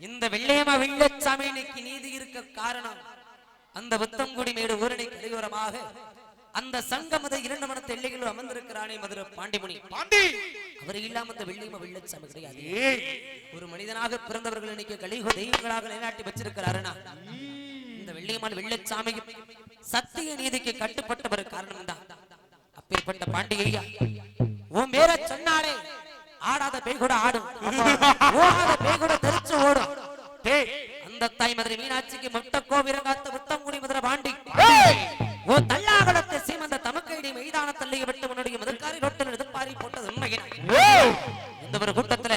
இந்த வெள்ளையம்மா வெள்ளச்சாமி இன்னைக்கு நீதி இருக்க காரணம் அந்த புத்தங்குடி மேடு ஊரணி கரையோரமாக அந்த சங்கமத இரண்டு மனத்து எல்லைகளில் அமர்ந்திருக்கிறானே மதுரை பாண்டிமுனி. பாண்டி! அவர் இல்லாம இந்த வெள்ளையம்மா வெள்ளச்சாமி கிடையாது. ஒரு மனிதனாக பிறந்தவர்கள் இன்னைக்கு கலியுக தெய்வங்களாக நிலைநாட்டி வச்சிருக்கிறாருன்னா இந்த வெள்ளியம்மாள் வெள்ளச்சாமியும் சத்திய நீதிக்கு கட்டுப்பட்டவர் காரணம் தான் அப்பேற்பட்ட பாண்டிகையா உன் பேர சொன்னாலே ஆடாத பேய் கூட ஆடும். ஓடாத பேய் கூட தெரிச்சு ஓடும். அந்த தாய் மதுரை மீனாட்சிக்கு முட்ட கோவிரங்காத்த முத்தங்குடி மதுரை பாண்டி. ஓ தள்ளாகுளத்தை சீமந்த தமக்கைடி மைதான தள்ளியை விட்டு முன்னுடைய முதற்காரி ரோட்டில் எதிர்பாரி போட்டது உண்மையின ஏய்! இந்த ஒரு கூட்டத்துல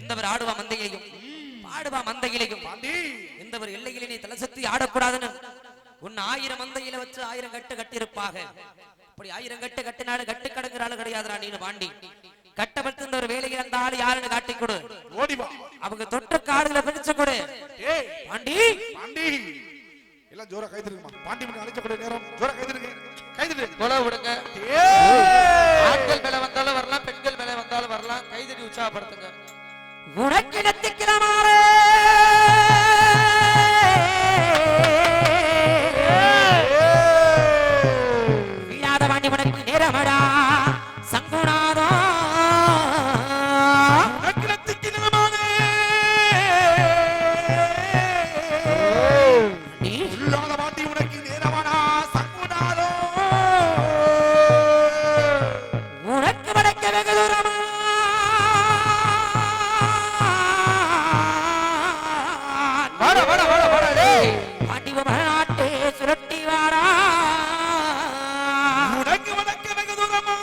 இந்த ஒரு ஆடுவா மந்தையிலையும் பாடுவா மந்தையிலையும் இந்த ஒரு எல்லையிலே நீ தலை சுத்தி ஆடக்கூடாதுன்னு உன் ஆயிரம் மந்தையில வச்சு ஆயிரம் கட்டு கட்டியிருப்பாக. அப்படி ஆயிரம் கட்டு கட்டினாடு கட்டு கடங்குற ஆளு கிடையாதுடா நீனு பாண்டி. கட்டப்பட்டு இந்த ஒரு வேலையில் அந்த ஆளு யாருன்னு காட்டி கொடு. ஓடி வா. அவங்க தொட்டு காடுகளை பிடிச்சு கொடு. ஏய். பாண்டி. பாண்டி. எல்லாம் ஜோரா கைதிருக்குமா பாண்டி மணி அழைச்சக்கூடிய நேரம். ஜோரா கைதிருக்கு கைதிரு. கொலை விடுங்க. ஆண்கள் மேல வந்தாலும் வரலாம் பெண்கள் மேல வந்தாலும் வரலாம். கைதடி உற்சாகப்படுத்துங்க. உனக்கிடத்திக்கிறமாறே பாண்டிவ மகநாட்டே சுரட்டி வாரா உனக்கு வடக்கு வெகு தூரமா.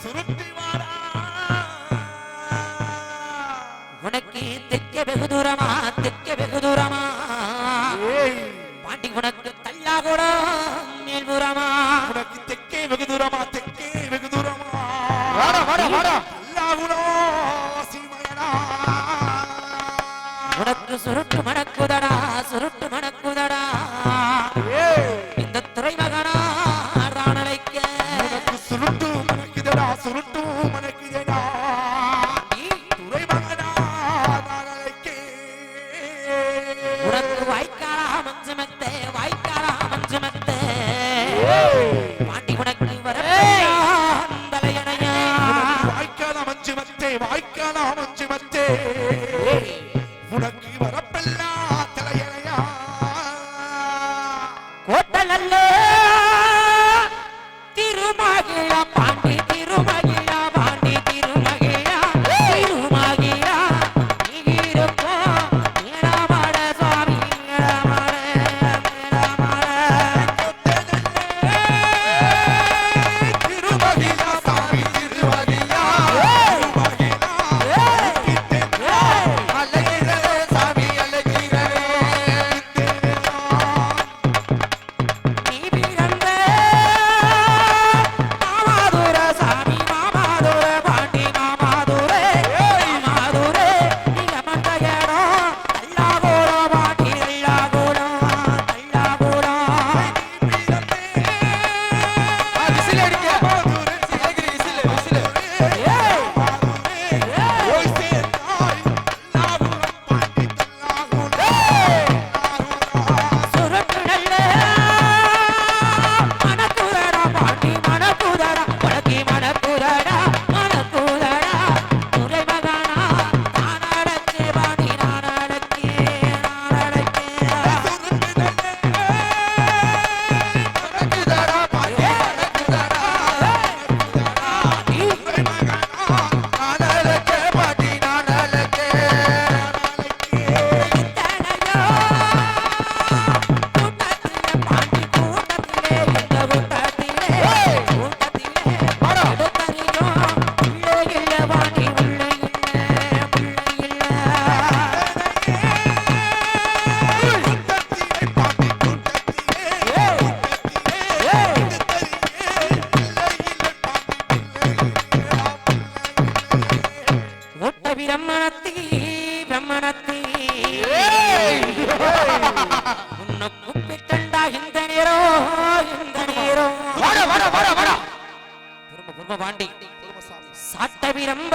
சுருட்டி வாடா உனக்கு தெற்க வெகு தூரமா தெற்க வெகு தூரமா. சுருட்டு மணக்குதடா சுருட்டு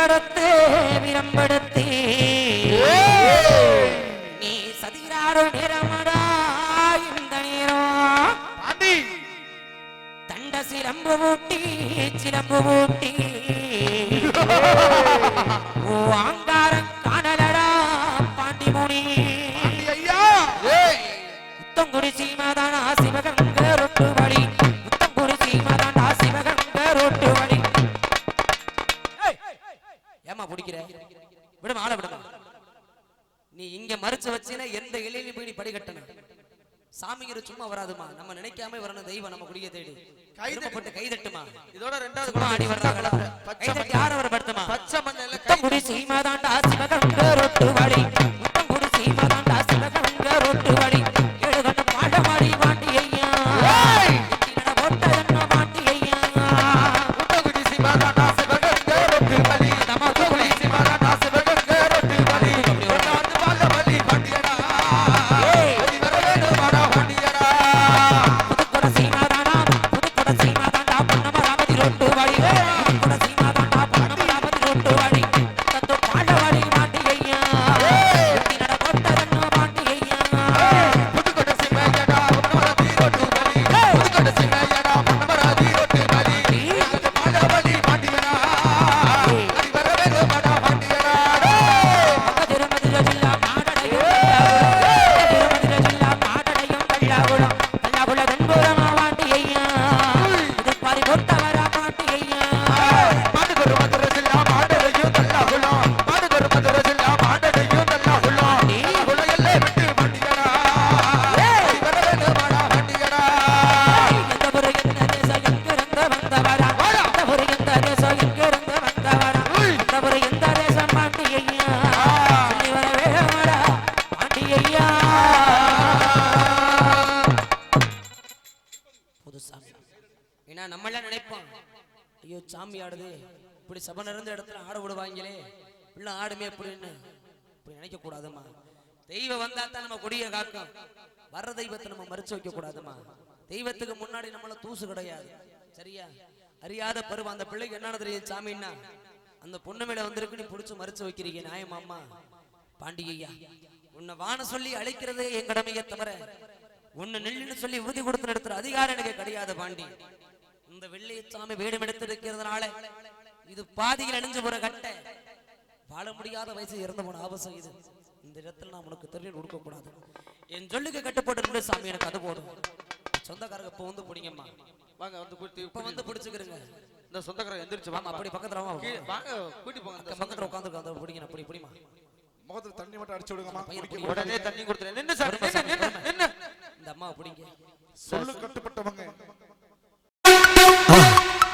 விரம்படுத்து விரம்படுத்து நீ சதிராரோ நேரமடா இந்த நேரம் தண்ட சிலம்பு ஊட்டி சிலம்பு ஊட்டி. சும்மா வராதுமா. நம்ம நினைக்காம வரணும் தெய்வம் நம்ம குடிய தேடி. கைதட்டு கை தட்டுமா? இதோட ரெண்டாவது சும்மா ஆடி வர்றாங்களா? பச்சை கை தட்டி யார வர படுத்துமா? பச்சை மண்ணில் கை முத்தங்குடி சீமாதாண்டா சிவகங்க ரொட்டு வழி. முத்தங்குடி சீமாதாண்டா ஐயோ சாமி ஆடுது. இப்படி சபை நிறைந்த இடத்துல ஆட விடுவாங்களே பிள்ளை ஆடுமே அப்படின்னு இப்படி நினைக்க கூடாதுமா தெய்வம் வந்தா தான் நம்ம கொடிய காக்கும். வர்ற தெய்வத்தை நம்ம மறுச்சு வைக்க கூடாதுமா தெய்வத்துக்கு முன்னாடி நம்மள தூசு கிடையாது. சரியா? அறியாத பருவம். அந்த பிள்ளைக்கு என்ன தெரியும் சாமின்னா? அந்த பொண்ணு மேல வந்திருக்கு நீ புடிச்சு மறுச்சு வைக்கிறீங்க. நியாயமாம்மா? பாண்டிகையா உன்னை வான சொல்லி அழைக்கிறது என் கடமையை தவிர உன்னை நெல்லுன்னு சொல்லி உறுதி கொடுத்து நடத்துற அதிகாரம் எனக்கு கிடையாது பாண்டி. இந்த வெள்ளியசாமி வேடம் எடுத்திருக்கிறதுனால இது பாதியில் அணிஞ்சு போற கட்டை. வாழ முடியாத வயசு இறந்து போன ஆபசம் இது. இந்த இடத்துல நான் உனக்கு தெரியும் கொடுக்க கூடாது என் சொல்லுக்கு கட்டுப்பட்டு சாமி எனக்கு அது போடும் சொந்தக்காரங்க இப்ப வந்து பிடிங்கம்மா. வாங்க வந்து கூட்டி இப்ப வந்து பிடிச்சுக்கிறங்க இந்த சொந்தக்காரங்க எந்திரிச்சு வாங்க அப்படி பக்கத்துல வாமா. கீழே வாங்க கூட்டி போங்க பக்கத்துல உட்காந்து அந்த பிடிங்க அப்படி பிடிமா முகத்துல தண்ணி மட்டும் அடிச்சு விடுங்கம்மா. உடனே தண்ணி கொடுத்துறேன் நின்னு சார் பொறுமை நின்னு இந்த அம்மாவை பிடிங்க. சொல்லு கட்டுப்பட்டவங்க.